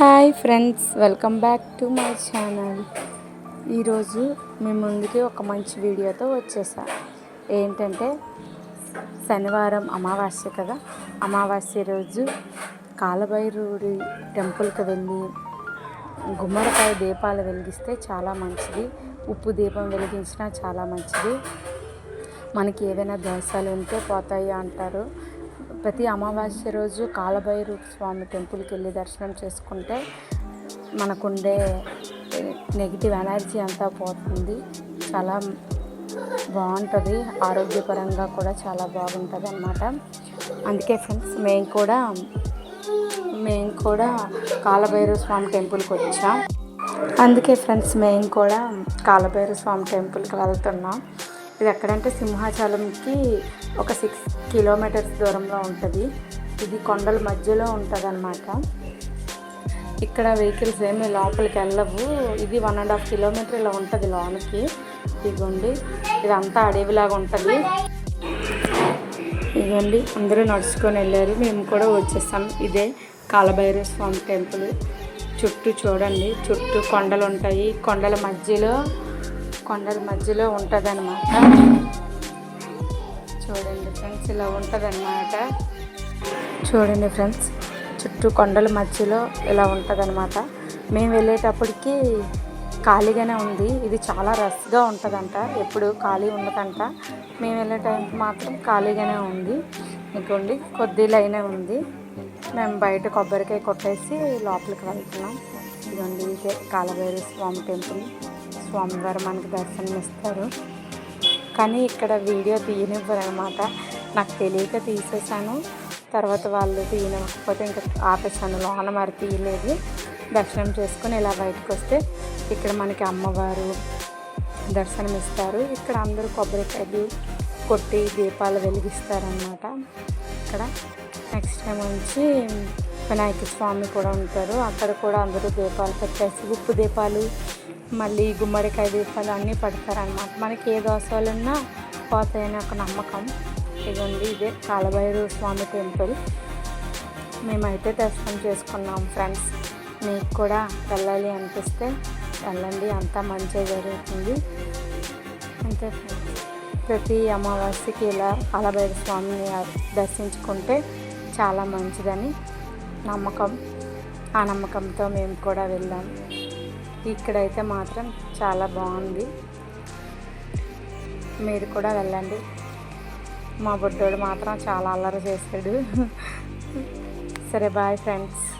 Hi friends welcome back to my channel. ఈరోజు మీ ముందుకి ఒక మంచి వీడియోతో వచ్చేసా. ఏంటంటే శనివారం అమావాస్య కదా. అమావాస్య రోజు కాలభైరవుడి టెంపుల్కి వెళ్ళి గుమ్మడికాయ దీపాలు వెలిగిస్తే చాలా మంచిది. ఉప్పు దీపం వెలిగించినా చాలా మంచిది. మనకి ఏవైనా దోషాలు ఉంటే పోతాయి అంటారు. ప్రతి అమావాస్య రోజు కాలభైరు స్వామి టెంపుల్కి వెళ్ళి దర్శనం చేసుకుంటే మనకుండే నెగిటివ్ ఎనర్జీ అంతా పోతుంది. చాలా బాగుంటుంది. ఆరోగ్యపరంగా కూడా చాలా బాగుంటుంది అన్నమాట అందుకే ఫ్రెండ్స్ మేము కూడా మేము కూడా కాలభైరవ స్వామి టెంపుల్కి వచ్చాం. అందుకే ఫ్రెండ్స్ మేము కూడా కాలభైరవ స్వామి టెంపుల్కి వెళ్తున్నాం. ఇది ఎక్కడంటే సింహాచలంకి ఒక సిక్స్ కిలోమీటర్స్ దూరంలో ఉంటుంది. ఇది కొండల మధ్యలో ఉంటుంది అనమాట ఇక్కడ వెహికల్స్ ఏమి లోపలికి వెళ్ళవు. ఇది వన్ అండ్ హాఫ్ కిలోమీటర్ ఇలా ఉంటుంది లోనికి. ఇదిగోండి ఇదంతా అడవిలాగా ఉంటుంది. ఇదిగోండి అందరూ నడుచుకొని వెళ్ళారు. మేము కూడా వచ్చేసాం. ఇదే కాలభైరవ స్వామి టెంపుల్. చుట్టూ చూడండి చుట్టూ కొండలు ఉంటాయి కొండల మధ్యలో కొండల మధ్యలో ఉంటుందన్నమాట. చూడండి ఫ్రెండ్స్ ఇలా ఉంటుందన్నమాట. చూడండి ఫ్రెండ్స్ చుట్టూ కొండల మధ్యలో ఇలా ఉంటుంది అనమాట మేము వెళ్ళేటప్పటికి ఖాళీగానే ఉంది. ఇది చాలా రష్గా ఉంటుందంట. ఎప్పుడు ఖాళీ ఉండదంట. మేము వెళ్ళే టైంకి మాత్రం ఖాళీగానే ఉంది. ఇంకోండి కొద్ది లైనే ఉంది. మేము బయట కొబ్బరికాయ కొట్టేసి లోపలికి వెళ్తున్నాం. ఇదిగోండి ఇదే కాలభైరవ స్వామి టెంపుల్. స్వామివారు మనకి దర్శనం ఇస్తారు కానీ ఇక్కడ వీడియో తీయనివ్వరు అనమాట నాకు తెలియక తీసేసాను తర్వాత వాళ్ళు తీయనివ్వకపోతే ఇంకా ఆపేసాను లోన మరి తీయలేదు. దర్శనం చేసుకొని ఇలా బయటకు వస్తే ఇక్కడ మనకి అమ్మవారు దర్శనం ఇస్తారు ఇక్కడ అందరూ కొబ్బరికాయలు కొట్టి దీపాలు వెలిగిస్తారనమాట. ఇక్కడ. నెక్స్ట్ టైం వచ్చి వినాయక స్వామి కూడా ఉంటారు. అక్కడ కూడా అందరూ దీపాలు పెట్టేసి ఉప్పు దీపాలు మళ్ళీ గుమ్మడికాయ దీపాలు అన్నీ పెడతారనమాట మనకి ఏ దోషాలు ఉన్నా పోతాయని ఒక నమ్మకం. ఇదండి ఇదే కాలభైరు స్వామి టెంపుల్. మేమైతే దర్శనం చేసుకున్నాం ఫ్రెండ్స్. మీకు కూడా వెళ్ళాలి అనిపిస్తే వెళ్ళండి అంతా మంచిగా జరుగుతుంది. అంతే ఫ్రెండ్స్. ప్రతి అమావాస్యకి ఇలా కాలభైరు స్వామిని దర్శించుకుంటే చాలా మంచిదని నమ్మకం. ఆ నమ్మకంతో మేము కూడా వెళ్ళాం. ఇక్కడైతే మాత్రం చాలా బాగుంది. మీరు కూడా వెళ్ళండి. మా బుడ్డోడు మాత్రం చాలా అల్లరి చేశాడు సరే బాయ్ ఫ్రెండ్స్.